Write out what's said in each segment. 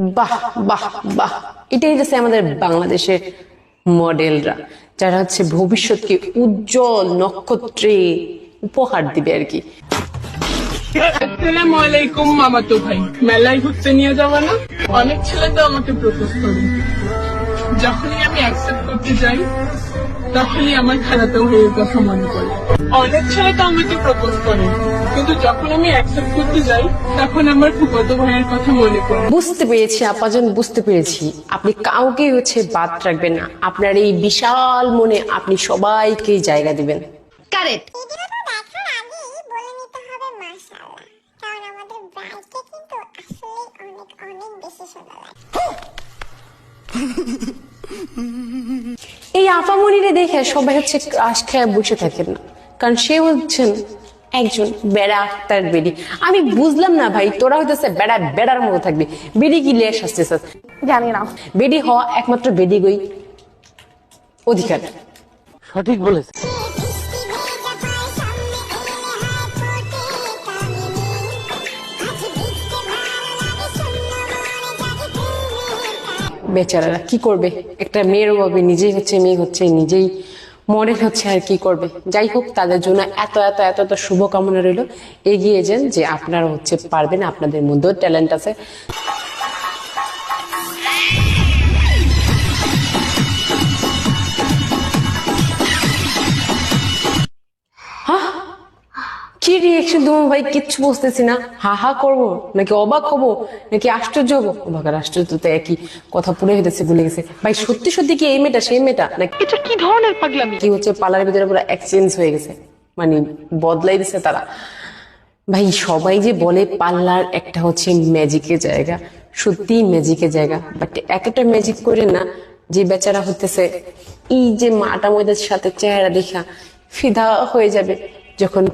বাহ বাহ বাহ। এটাই হচ্ছে আমাদের বাংলাদেশের মডেলরা, যারা হচ্ছে ভবিষ্যৎকে উজ্জ্বল নক্ষত্রে উপহার দিবে আর কি। আসসালামু আলাইকুম ভাই। মেলায় ঘুরতে নিয়ে যাব না? অনেক ছেলে তো আমাকে প্রপোজ করে। যখনই আমি অ্যাকসেপ্ট করতে যাই তখনই আমার খালাতো ভাইয়ের কথা মনে পড়ে। অনেক ছেলে তো আমাকে প্রপোজ করে কিন্তু যখন আমি অ্যাকসেপ্ট করতে যাই তখন আমার ফুফাতো ভাইয়ের কথা মনে পড়ে। বুঝতে পেরেছি আপাজন বুঝতে পেরেছি। আপনি কাউকে হচ্ছে বাদ রাখবেন না। আপনার এই বিশাল মনে আপনি সবাইকে জায়গা দিবেন। কারেক্ট ভিডিওটা দেখার আগেই বলে নিতে হবে মাশাআল্লাহ। কারণ আমাদের ব্রাইডকে কিন্তু আসলে অনেক অনেক বেশি সুন্দর লাগে। এই আপামনিরে দেখে সবাই হচ্ছে ক্রাশ খেয়ে বসে থাকেন না। কারণ সে হচ্ছেন একজন বেড়া আক্তার বেডি। আমি বুঝলাম না ভাই তোরা হইতেছে বেড়া বেড়ার মতো থাকবি। বেডি কি লেস আসছে জানি না। বেডি হওয়া একমাত্র বেডি গই অধিকার। সঠিক বলেছে বেচারারা কি করবে? একটা মেয়ের অভাবে নিজেই হচ্ছে মেয়ে হচ্ছে, নিজেই মডেল হচ্ছে আর কি করবে? যাই হোক, তাদের জন্য এত এত এত এত শুভকামনা রইল। এগিয়ে যান যে আপনারা হচ্ছে পারবেন, আপনাদের মধ্যেও ট্যালেন্ট আছে। কি রিয়েকশন তোমার ভাই? কিচ্ছু বুঝতেছি না। হা হা করব? নাকি অবাক হব? নাকি আশ্চর্য হব? অবাক আর আশ্চর্য তো একই কথা পুরে হইতেছে ভুলে গেছে। ভাই সত্যি সত্যি কি এই মেয়েটা সেই মেয়েটা? নাকি এটা কি ধরনের পাগলামি? কি হচ্ছে? পার্লারের ভিতরে পুরো এক্সচেঞ্জ হয়ে গেছে। মানে বদলাই দিছে তারা। ভাই সবাই যে বলে পার্লার একটা হচ্ছে ম্যাজিকের জায়গা সত্যি ম্যাজিকের জায়গা। বাট এক একটা ম্যাজিক করে না যে বেচারা হতেছে এই যে মাটা ময়দার সাথে চেহারা দেখা ফিদা হয়ে যাবে। যখন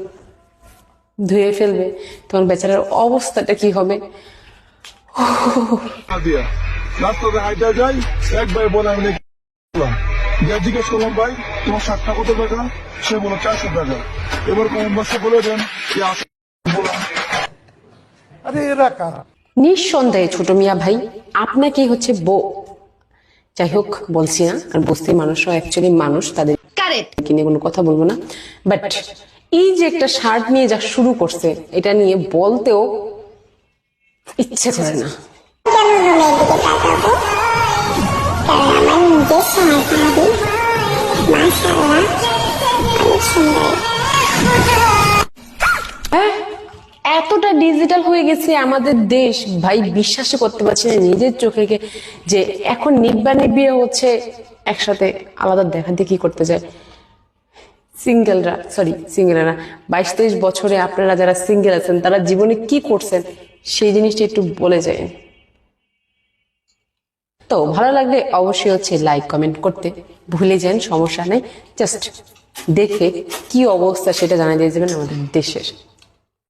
ধুয়ে ফেলবে তখন বেচারার অবস্থাটা কি হবে? দিয়া। রাস্তাতে হাইটা যাই একবার বলে আমি নাকি বললাম। যা জিজ্ঞেস করলাম ভাই তোমার সাতটা কত টাকা? সে বলো চারশো টাকা। এবার কমেন্ট বক্সে বলে দেন যে আসলে বললাম আরে এরা কারা? নিঃসন্দেহে ছোট মিয়া ভাই আপনাকে হচ্ছে বো যাই হোক বলছি না কারণ বস্তির মানুষরা অ্যাকচুয়ালি মানুষ তাদের কারেক্ট নিয়ে কোনো কথা বলব না। বাট এই যে একটা শার্ট নিয়ে যা শুরু করছে, এটা নিয়ে বলতেও ইচ্ছে করে না হ্যাঁ? এতটা ডিজিটাল হয়ে গেছে আমাদের দেশ ভাই, বিশ্বাসই করতে পারছি না নিজের চোখেকে যে এখন নিব্বা নিবিয়ে হচ্ছে, একসাথে আলাদা দেখা দেখি করতে যায় সিঙ্গেলরা সরি সিঙ্গেলরা বাইশ তেইশ বছরে আপনারা যারা সিঙ্গেল আছেন, তারা জীবনে কি করছেন, সেই জিনিসটা একটু বলে যায় তো ভালো লাগলে অবশ্যই হচ্ছে লাইক কমেন্ট করতে ভুলে যান, সমস্যা নেই। জাস্ট দেখে কি অবস্থা সেটা জানা দিয়ে যাবেন আমাদের দেশের।